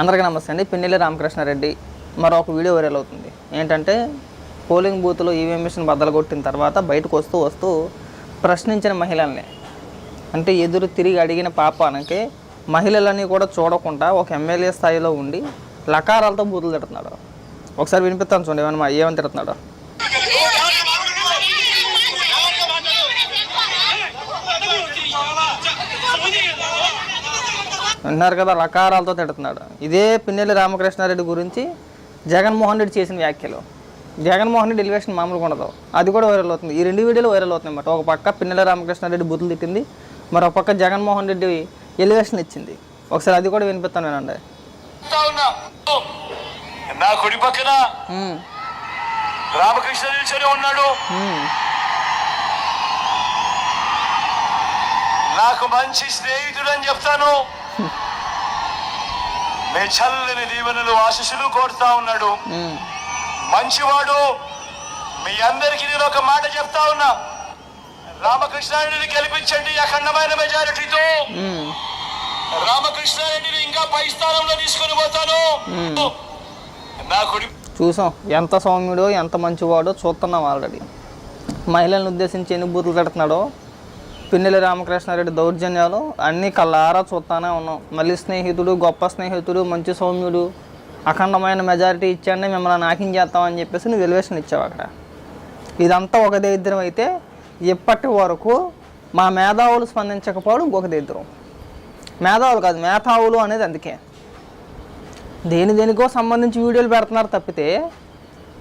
అందరికీ నమస్తే అండి. పిన్నెల్లి రామకృష్ణారెడ్డి. మరొక వీడియో వైరల్ అవుతుంది. ఏంటంటే పోలింగ్ బూత్లో ఈవీఎం మిషన్ బద్దలు కొట్టిన తర్వాత బయటకు వస్తూ వస్తూ ప్రశ్నించిన మహిళల్ని. అంటే ఎదురు తిరిగి అడిగిన పాపానికి మహిళలని కూడా చూడకుండా ఒక ఎమ్మెల్యే స్థాయిలో ఉండి లకారాలతో బూతులు తిడుతున్నాడు. ఒకసారి వినిపిస్తాను చూడండి ఏమన్నా ఏమని తిడుతున్నాడు. విన్నారు కదా లకారాలతో తిడుతున్నాడు. ఇదే పిన్నెల్లి రామకృష్ణారెడ్డి గురించి జగన్మోహన్ రెడ్డి చేసిన వ్యాఖ్యలు. జగన్మోహన్ రెడ్డి ఎలివేషన్ మామూలుగా ఉండదు. అది కూడా వైరల్ అవుతుంది. ఈ రెండు వీడియోలు వైరల్ అవుతుంది అన్నమాట. ఒక పక్క పిన్నెల్లి రామకృష్ణారెడ్డి బుద్ధులు తిట్టింది మరొక పక్క జగన్మోహన్ రెడ్డి ఎలివేషన్ ఇచ్చింది. ఒకసారి అది కూడా వినిపిస్తాను వినండి. నా కుడి పక్కన రామకృష్ణ నిల్చొని ఉన్నాడు. నాకు మంచి స్నేహితుడు అని చెప్తాను. మీ చల్లని దీవెనలు ఆశీస్సులు కోరుతా ఉన్నాడు. మంచివాడు మీ అందరికీ నేను ఒక మాట చెప్తా ఉన్నా. రామకృష్ణారెడ్డిని గెలిపించండి అఖండమైన మెజారిటీతో. రామకృష్ణారెడ్డిని ఇంకా పై స్థానంలో తీసుకొని పోతాను. నా కుడి చూసాం ఎంత సౌమ్యుడో ఎంత మంచివాడో చూస్తున్నాం ఆల్రెడీ మహిళలను ఉద్దేశించి ఎన్ని బూతులు పెడుతున్నాడో పిన్నెల రామకృష్ణారెడ్డి దౌర్జన్యాలు అన్నీ కళ్ళారా చూస్తానే ఉన్నాం. మళ్ళీ స్నేహితుడు గొప్ప స్నేహితుడు మంచి సౌమ్యుడు అఖండమైన మెజారిటీ ఇచ్చాడని మిమ్మల్ని నాకింగ్ చేస్తామని చెప్పేసి నువ్వు ఎలివేషన్ ఇచ్చావు అక్కడ. ఇదంతా ఒక దరిద్రం అయితే ఇప్పటి వరకు మా మేధావులు స్పందించకపోవడం ఇంకొక దరిద్రం. మేధావులు కాదు మేధావులు అనేది అందుకే. దేని దేనికో సంబంధించి వీడియోలు పెడుతున్నారు తప్పితే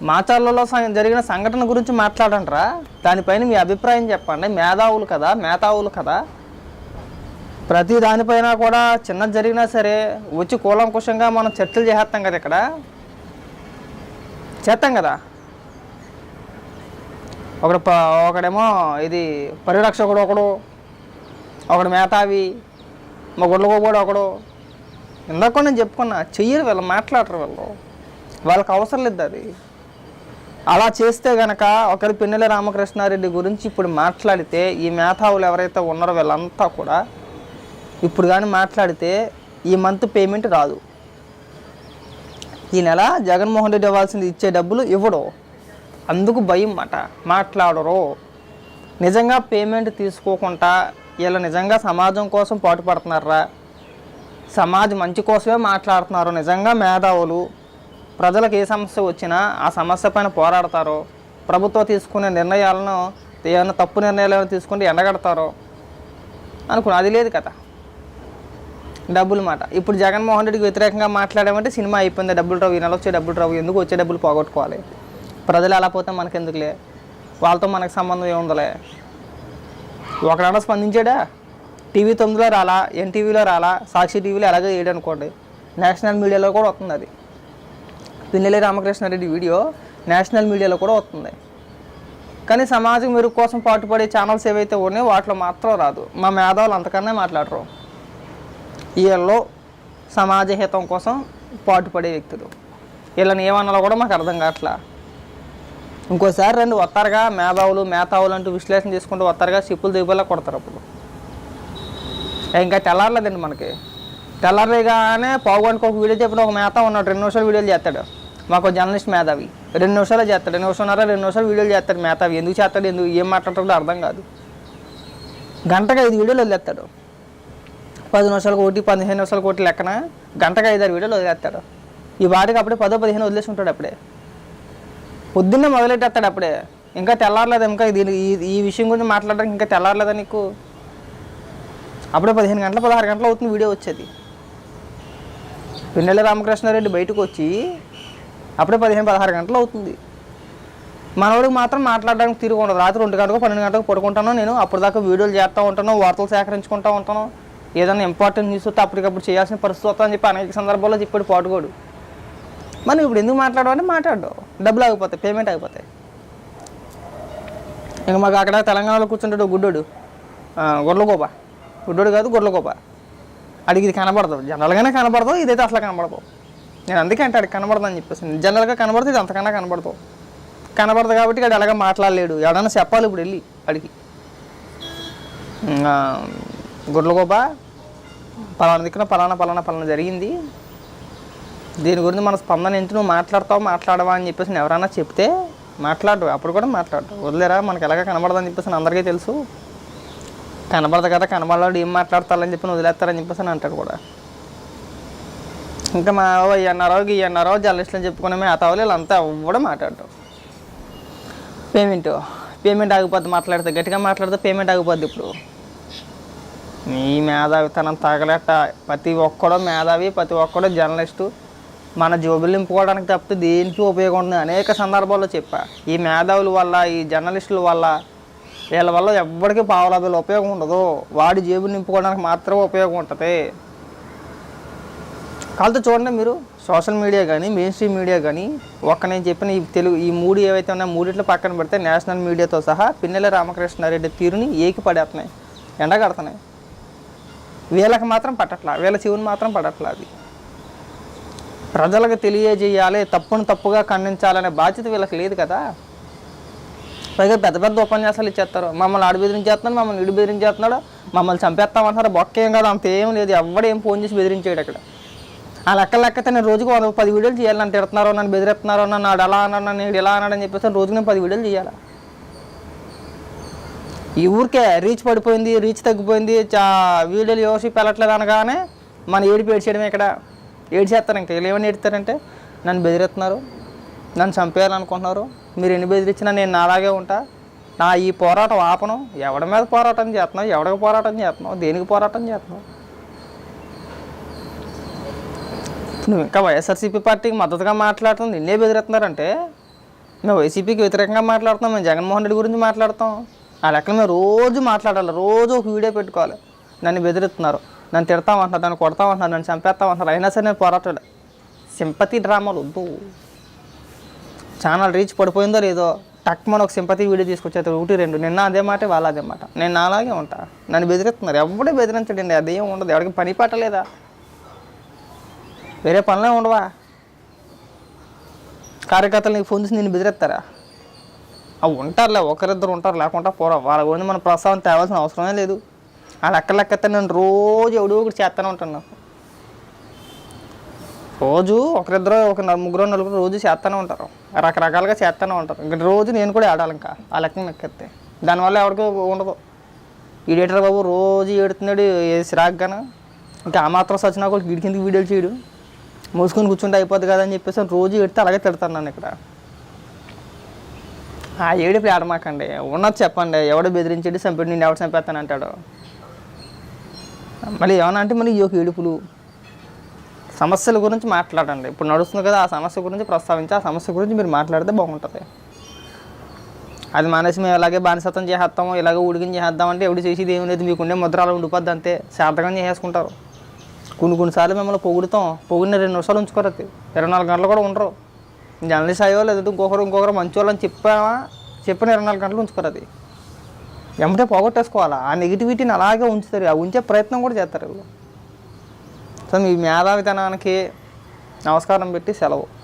మాచార్లలో సం- జరిగిన సంఘటన గురించి మాట్లాడంటారా దానిపైన మీ అభిప్రాయం చెప్పండి. మేధావులు కదా మేధావులు కదా. ప్రతి దానిపైన కూడా చిన్నది జరిగినా సరే వచ్చి కూలంకుషంగా మనం చర్చలు చేసేస్తాం కదా ఇక్కడ. చేస్తాం కదా. ఒకడు ప ఒకడేమో ఇది పరిరక్షకుడు ఒకడు ఒకడు మేధావి మా గుడ్లగోబోడు ఒకడు. ఇందాక నేను చెప్పుకున్నా చెయ్యరు వీళ్ళు మాట్లాడరు వీళ్ళు. వాళ్ళకి అవసరం లేదు అది. అలా చేస్తే గనక ఒకరి పిన్నెల రామకృష్ణారెడ్డి గురించి ఇప్పుడు మాట్లాడితే ఈ మేధావులు ఎవరైతే ఉన్నారో వీళ్ళంతా కూడా ఇప్పుడు కానీ మాట్లాడితే ఈ మంత్ పేమెంట్ రాదు. ఈ నెల జగన్మోహన్ రెడ్డి ఇవ్వాల్సింది ఇచ్చే డబ్బులు ఇవ్వడు. అందుకు భయం మాట మాట్లాడరు. నిజంగా పేమెంట్ తీసుకోకుండా వీళ్ళు నిజంగా సమాజం కోసం పాటుపడుతున్నారా? సమాజం మంచి కోసమే మాట్లాడుతున్నారు. నిజంగా మేధావులు ప్రజలకు ఏ సమస్య వచ్చినా ఆ సమస్య పైన పోరాడతారో ప్రభుత్వం తీసుకునే నిర్ణయాలను ఏమైనా తప్పు నిర్ణయాలు ఏమైనా తీసుకుంటే ఎండగడతారో అనుకున్నా. అది లేదు కదా. డబ్బులు మాట. ఇప్పుడు జగన్మోహన్ రెడ్డికి వ్యతిరేకంగా మాట్లాడామంటే సినిమా అయిపోయింది. డబ్బులు రావు ఈ నెల వచ్చే డబ్బులు రావు. ఎందుకు వచ్చే డబ్బులు పోగొట్టుకోవాలి? ప్రజలు ఎలా పోతే మనకెందుకులే? వాళ్ళతో మనకు సంబంధం ఏముందలే? ఒకడన్నా స్పందించాడా? టీవీ తొమ్మిదిలో రాలా ఎన్టీవీలో రాలా సాక్షి టీవీలో ఎలాగో వేయడం అనుకోండి. నేషనల్ మీడియాలో కూడా వస్తుంది అది. పిన్నెల రామకృష్ణారెడ్డి వీడియో నేషనల్ మీడియాలో కూడా వస్తుంది. కానీ సమాజం మెరుగు కోసం పాటుపడే ఛానల్స్ ఏవైతే ఉన్నాయో వాటిలో మాత్రం రాదు. మా మేధావులు అంతకన్నా మాట్లాడరు. వీళ్ళలో సమాజ హితం కోసం పాటుపడే వ్యక్తులు. వీళ్ళని ఏమన్నాలో కూడా మాకు అర్థం కావట్లా. ఇంకోసారి రెండు వస్తారుగా. మేధావులు మేధావులు అంటూ విశ్లేషణ చేసుకుంటూ వస్తారుగా. సిప్పులు దిగుబలా కొడతారు అప్పుడు. ఇంకా తెల్లారలేదండి మనకి. తెల్లారలేగానే పావుగంటకు ఒక వీడియో చెప్పిన ఒక మేత ఉన్నాడు. రెండు నిమిషాలు వీడియోలు చేస్తాడు. మాకు జర్నలిస్ట్ మేధావి. రెండు నిమిషాలు చేస్తాడు. రెండు నిమిషాలు రెండు నిమిషాలు వీడియోలు చేస్తాడు మేధావి. ఎందుకు చేస్తాడు? ఎందుకు? ఏం మాట్లాడతాడో అర్థం కాదు. గంటకు ఐదు వీడియోలు వదిలేస్తాడు. పది నిమిషాలకు ఒకటి పదిహేను నిమిషాలకు ఒకటి లెక్కన గంటకు ఐదారు వీడియోలు వదిలేస్తాడు. ఈ వాటికి అప్పుడే పదో పదిహేను వదిలేసి ఉంటాడు అప్పుడే. పొద్దున్నే మొదలెట్టేస్తాడు అప్పుడే. ఇంకా తెల్లారలేదు? ఇంకా దీని ఈ ఈ విషయం గురించి మాట్లాడడానికి ఇంకా తెల్లారలేదా నీకు? అప్పుడే పదిహేను గంటల పదహారు గంటలు అవుతుంది వీడియో వచ్చేది. పిన్నెల రామకృష్ణారెడ్డి బయటకు వచ్చి అప్పుడే పదిహేను పదహారు గంటలు అవుతుంది. మనవాడికి మాత్రం మాట్లాడడానికి తిరిగి ఉండదు. రాత్రి రెండు గంటలకు పన్నెండు గంటలకు పడుకుంటాను నేను అప్పుడు దాకా వీడియోలు చేస్తూ ఉంటాను వార్తలు సేకరించుకుంటూ ఉంటాను ఏదైనా ఇంపార్టెంట్ న్యూస్ వస్తే అప్పటికప్పుడు చేయాల్సిన పరిస్థితి వస్తుందని చెప్పి అనేక సందర్భాల్లో చెప్పాడు పాటుకోడు మనం ఇప్పుడు ఎందుకు మాట్లాడమంటే మాట్లాడు. డబ్బులు ఆగిపోతాయి పేమెంట్ ఆగిపోతాయి. ఇంకా మాకు అక్కడ తెలంగాణలో కూర్చుంటాడు గుడ్డోడు. ఆ, గుడ్డోడు కాదు గొర్రెలగోప అడిగి ఇది కనబడదు. జనరల్గానే కనబడదు ఇదైతే అసలు కనబడదు. నేను అందుకే అంటే అడిగి చెప్పేసి జనరల్గా కనబడితే ఇది అంతకన్నా కనబడదు. కనబడదు కాబట్టి ఇక్కడ అలాగా మాట్లాడలేడు. ఎవడన్నా చెప్పాలి ఇప్పుడు వెళ్ళి అడిగి గుడ్లగోబా పలానా దిక్కున పలానా పలానా పలానా జరిగింది. దీని గురించి మన స్పందన ఎంత నువ్వు మాట్లాడతావు మాట్లాడవా అని చెప్పేసి ఎవరైనా చెప్తే మాట్లాడు అప్పుడు కూడా మాట్లాడు వదిలేరా మనకి ఎలాగ కనబడదని చెప్పేసి అందరికీ తెలుసు. కనబడదు కదా కనబడలేడు ఏం మాట్లాడతారని చెప్పి వదిలేస్తారని చెప్పేసి అని అంటాడు కూడా. ఇంకా మా అన్నారో ఈ అన్నారో జర్నలిస్టులు చెప్పుకునే మేతావులు వీళ్ళంతా కూడా మాట్లాడటం పేమెంట్ పేమెంట్ ఆగిపోద్ది మాట్లాడితే గట్టిగా మాట్లాడితే పేమెంట్ ఆగిపోద్ది ఇప్పుడు. నీ మేధావితనం తగలట. ప్రతి ఒక్కడో మేధావి ప్రతి ఒక్కడో జర్నలిస్టు. మన జోబులు నింపుకోవడానికి తప్పితే దేనికి ఉపయోగం ఉంటుంది అనేక సందర్భాల్లో చెప్పా. ఈ మేధావుల వల్ల ఈ జర్నలిస్టుల వల్ల వీళ్ళ వల్ల ఎవ్వడికి పావులాదులు ఉపయోగం ఉండదు. వాడి జేబులు నింపుకోవడానికి మాత్రమే ఉపయోగం ఉంటుంది. కాళ్ళతో చూడండి మీరు సోషల్ మీడియా కానీ మెయిన్ స్ట్రీమ్ మీడియా కానీ ఒక్క నేను చెప్పిన ఈ తెలుగు ఈ మూడు ఏవైతే ఉన్నాయో మూడిట్లో పక్కన పెడితే నేషనల్ మీడియాతో సహా పిన్నెల రామకృష్ణారెడ్డి తీరుని ఏకి పడేస్తున్నాయి ఎండగడుతున్నాయి. వీళ్ళకి మాత్రం పట్టట్లా వీళ్ళ చెవుని మాత్రం పడట్లా అది. ప్రజలకు తెలియజేయాలి తప్పును తప్పుగా ఖండించాలనే బాధ్యత వీళ్ళకి లేదు కదా. పైగా పెద్ద పెద్ద ఉపన్యాసాలు ఇచ్చేస్తారు. మమ్మల్ని ఆడు బెదిరించేస్తున్నాడు మమ్మల్ని ఇడు బెదిరించేస్తున్నాడు మమ్మల్ని చంపేస్తామంటారు బొక్క ఏం కాదు అంత ఏం లేదు ఎవడేం ఫోన్ చేసి బెదిరించాడు అక్కడ. ఆ లెక్క లెక్కతే నేను రోజుకు వంద పది వీడియోలు చేయాలి. నన్ను తిడుతున్నారో నన్ను బెదిరిస్తున్నారో నన్ను ఆడు అలా అన్నాడు నన్ను ఇలా అన్నాడు అని చెప్పేసి రోజుకు నేను పది వీడియోలు చేయాలి? ఈ ఊరికే రీచ్ పడిపోయింది రీచ్ తగ్గిపోయింది. చా వీడియోలు యోషిప్ వెళ్ళట్లేదు అనగానే మన ఏడిపి ఏడ్చేయడమే ఇక్కడ. ఏడ్చేస్తారు ఇంకా. వీళ్ళు ఏమని ఏడుతారంటే నన్ను బెదిరిస్తున్నారు నన్ను చంపేయాలనుకుంటున్నారు. మీరు ఎన్ని బెదిరించినా నేను నాలాగే ఉంటా. నా ఈ పోరాటం ఆపను. ఎవడి మీద పోరాటం చేస్తున్నావు? ఎవడికి పోరాటం చేస్తున్నావు? దేనికి పోరాటం చేస్తున్నావు? నువ్వు ఇంకా వైఎస్ఆర్సీపీ పార్టీకి మద్దతుగా మాట్లాడుతుంది నిన్నే బెదిరిస్తున్నారంటే. మేము వైసీపీకి వ్యతిరేకంగా మాట్లాడుతున్నాం మేము జగన్మోహన్ రెడ్డి గురించి మాట్లాడతాం. ఆ లెక్కన మేము రోజు మాట్లాడాలి రోజు ఒక వీడియో పెట్టుకోవాలి. నన్ను బెదిరిస్తున్నారు నన్ను తిడతామంటున్నారు నన్ను కొడతామంటున్నారు నన్ను చంపేస్తామంటున్నారు అయినా సరే నేను పోరాటాడు సింపతి డ్రామాలు వద్దు. ఛానల్ రీచ్ పడిపోయిందో లేదో టక్ మన ఒక సింపతి వీడియో తీసుకొచ్చేది ఒకటి రెండు. నిన్న అదే మాట వాళ్ళ అదే మాట. నేను అలాగే ఉంటా. నన్ను బెదిరిస్తున్నారు. ఎవడే బెదిరించడండి అదేం ఉండదు. ఎవరికి పని పట్టలేదా వేరే పనులే ఉండవా? కార్యకర్తలు నీకు ఫోన్ చేసి నేను బెదిరిస్తారా? అవి ఉంటారులే ఒకరిద్దరు ఉంటారు లేకుండా పోరా. వాళ్ళ గురించి మనం ప్రస్తావన తేవాల్సిన అవసరమే లేదు. ఆ లెక్క లెక్కతే నేను రోజు ఎవడో ఒకటి చేస్తూనే ఉంటాను. నాకు రోజు ఒకరిద్దరు ఒక నలు- ముగ్గురు నలుగురు రోజు చేస్తూనే ఉంటారు. రకరకాలుగా చేస్తూనే ఉంటారు. ఇంకా రోజు నేను కూడా ఆడాలి ఇంకా ఆ లెక్క లెక్కెత్తే దానివల్ల ఎవరికి ఉండదు. ఈడేటర్ బాబు రోజు ఏడుతున్నాడు ఏ సిరాగ్గాను ఇంకా ఆ మాత్రం సచినా కూడా వీడి కిందకి వీడియోలు చేయడు. మూసుకొని కూర్చుంటే అయిపోద్ది కదా అని చెప్పేసి రోజు ఎడితే అలాగే తిడతాను నన్ను ఇక్కడ. ఆ ఏడు ఆడమాకండి. ఉన్నది చెప్పండి. ఎవడు బెదిరించాడు చంపాడు నేను ఎవడు చంపేస్తాను అంటాడు. మళ్ళీ ఏమన్నా అంటే మళ్ళీ ఈ యొక్క ఏడుపులు. సమస్యల గురించి మాట్లాడండి. ఇప్పుడు నడుస్తుంది కదా ఆ సమస్య గురించి ప్రస్తావించి ఆ సమస్య గురించి మీరు మాట్లాడితే బాగుంటుంది. అది మానేసి మేము ఇలాగే బానిసత్వం చేసేస్తాము ఇలాగే ఉడికిని చేసేద్దాం అంటే ఎవడు చేసేది ఏం లేదు మీకు ఉండే ఉండిపోద్ది అంతే. శాంతకం చేసేసుకుంటారు. కొన్ని కొన్నిసార్లు మిమ్మల్ని పొగుడుతాం. పొగిడిన రెండు నిమిషాలు ఉంచుకోరు అది. ఇరవై నాలుగు గంటలు కూడా ఉండరు. జర్నలిస్ట్ అయ్యో లేదంటే ఇంకొకరు ఇంకొకరు మంచి వాళ్ళని చెప్పామా? చెప్పిన ఇరవై నాలుగు గంటలు ఉంచుకోరు అది. వెంటనే పోగొట్టేసుకోవాలా? ఆ నెగిటివిటీని అలాగే ఉంచుతారు. ఆ ఉంచే ప్రయత్నం కూడా చేస్తారు వీళ్ళు. సో మీ మేధావితనానికి నమస్కారం పెట్టి సెలవు.